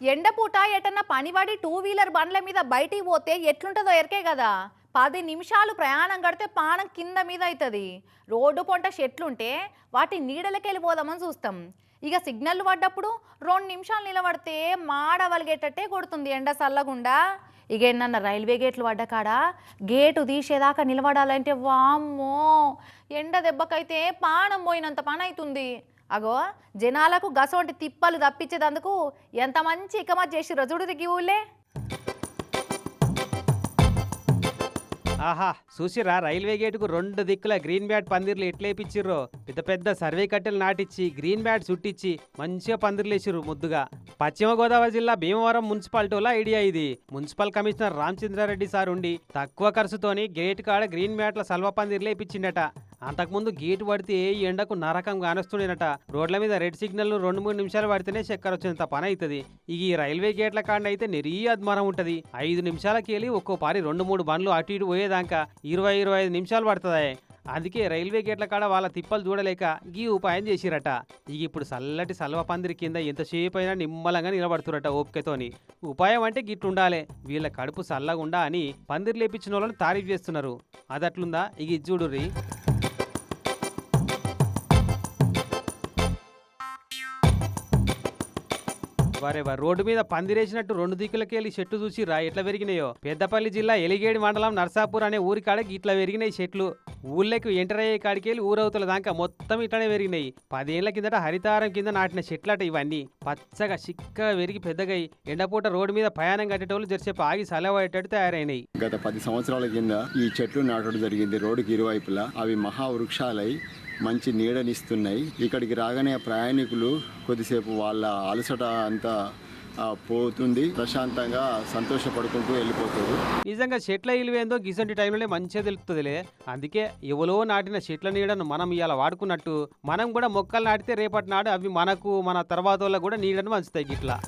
ఎండపూట ఎటన్నా పనివాడి two wheeler బండ్ల మీద బయటికి పోతే ఎట్లుంటుందో ఎరకే కదా. పది నిమిషాలు ప్రయాణం కడితే పానం కింద మీద అవుతుంది రోడ్డు పొంట చెట్లుంటే వాటి నీడలకి వెళ్ళిపోదామని చూస్తాం. ఇక సిగ్నల్ పడ్డప్పుడు రెండు నిమిషాలు నిలబడితే మాడవలిగేటట్టే కొడుతుంది ఎండ చల్లకుండా ఇక ఏమన్నా రైల్వే గేట్లు పడ్డకాడ గేటు తీసేదాకా నిలబడాలంటే వామ్మో! ఎండ దెబ్బకైతే పానం పోయినంత పని అవుతుంది అగో జనాలకు గసవంటి తిప్పలు తప్పించేదందుకు ఎంత మంచి ఇకమా చేసి రజుడికి దిగి ఊళ్ళే. ఆహా చూసిరా రైల్వే గేటుకు రెండు దిక్కుల గ్రీన్ బ్యాట్ పందిర్లు ఎట్లేపిచ్చిర్రో పెద్ద పెద్ద సర్వే కట్టెలు నాటిచ్చి గ్రీన్ బ్యాట్ చుట్టించి మంచిగా పందిర్లేసిర్రు ముద్దుగా. పశ్చిమ గోదావరి జిల్లా భీమవరం మున్సిపాలిటీలో ఐడియా ఇది. మున్సిపల్ కమిషనర్ రామచంద్రారెడ్డి సార్ ఉండి తక్కువ ఖర్చుతోని గేట్ కాడ గ్రీన్ బ్యాట్ల సల్వ పందిర్లు వేపించిండట అంతకుముందు గేటు పడితే ఈ ఎండకు నరకం కానొస్తుండేనట. రోడ్ల మీద రెడ్ సిగ్నల్ రెండు మూడు నిమిషాలు పడితేనే చక్కెర వచ్చినంత పని అవుతుంది ఇక ఈ రైల్వే గేట్ల కాడ అయితే నిరీ అద్మానం ఉంటది. ఐదు నిమిషాలకి వెళ్ళి ఒక్కో పారి రెండు మూడు బండ్లు అటు ఇటు పోయేదాకా ఇరవై ఇరవై ఐదు నిమిషాలు పడుతుంది. అందుకే రైల్వే గేట్ల కాడ వాళ్ళ తిప్పలు చూడలేక గీ ఉపాయం చేసిరట. ఇక ఇప్పుడు చల్లటి సల్వ పందిరి కింద ఎంతసేపు అయినా నిమ్మలంగా నిలబడుతురట ఓపికతోని. ఉపాయం అంటే గిట్లుండాలే వీళ్ళ కడుపు చల్లగుండా అని పందిరి లేపించిన వాళ్ళని తారీఫ్ చేస్తున్నారు. అదట్లుందా? ఇక చూడుర్రీ. వరే రోడ్డు మీద పందిరేసినట్టు రెండు దిక్కులకెళ్ళి చెట్టు చూసి రా ఎట్లా పెరిగినాయో. పెద్దపల్లి జిల్లా ఎలిగేడి మండలం నర్సాపూర్ అనే ఊరి కాడకి ఇట్లా పెరిగినాయి చెట్లు. ఊళ్ళకి ఎంటర్ అయ్యే కాడికెళ్ళి ఊరవుతుల దాకా మొత్తం ఇట్లానే పెరిగినాయి. పదేళ్ళ కిందట హరితారం కింద నాటిన చెట్లట ఇవన్నీ. పచ్చగా చిక్కగా పెరిగి పెద్దగా ఎండపూట రోడ్డు మీద ప్రయాణం కట్టేటోళ్ళు జరిసేపు ఆగి సలవాయేటట్టు తయారైనాయి. గత పది సంవత్సరాల కింద ఈ చెట్లు నాటడం జరిగింది. రోడ్డుకి ఇరువైపులా అవి మహావృక్షాలై మంచి నీడనిస్తున్నాయి. ఇక్కడికి రాగానే ప్రయాణికులు కొద్దిసేపు వాళ్ళ అలసట అంతా పోతుంది. ప్రశాంతంగా సంతోషపడుకుంటూ వెళ్ళిపోతారు. నిజంగా చెట్ల ఇలువేందో గిసంటి టైంలోనే మంచిగా తెలుస్తుందిలే అందుకే ఎవలో నాటిన చెట్ల నీడను మనం ఇలా వాడుకున్నట్టు మనం కూడా మొక్కలు నాటితే రేపటి నాడు అవి మనకు మన తర్వాత వాళ్ళకు కూడా నీడను మంచుతాయి గిట్లా.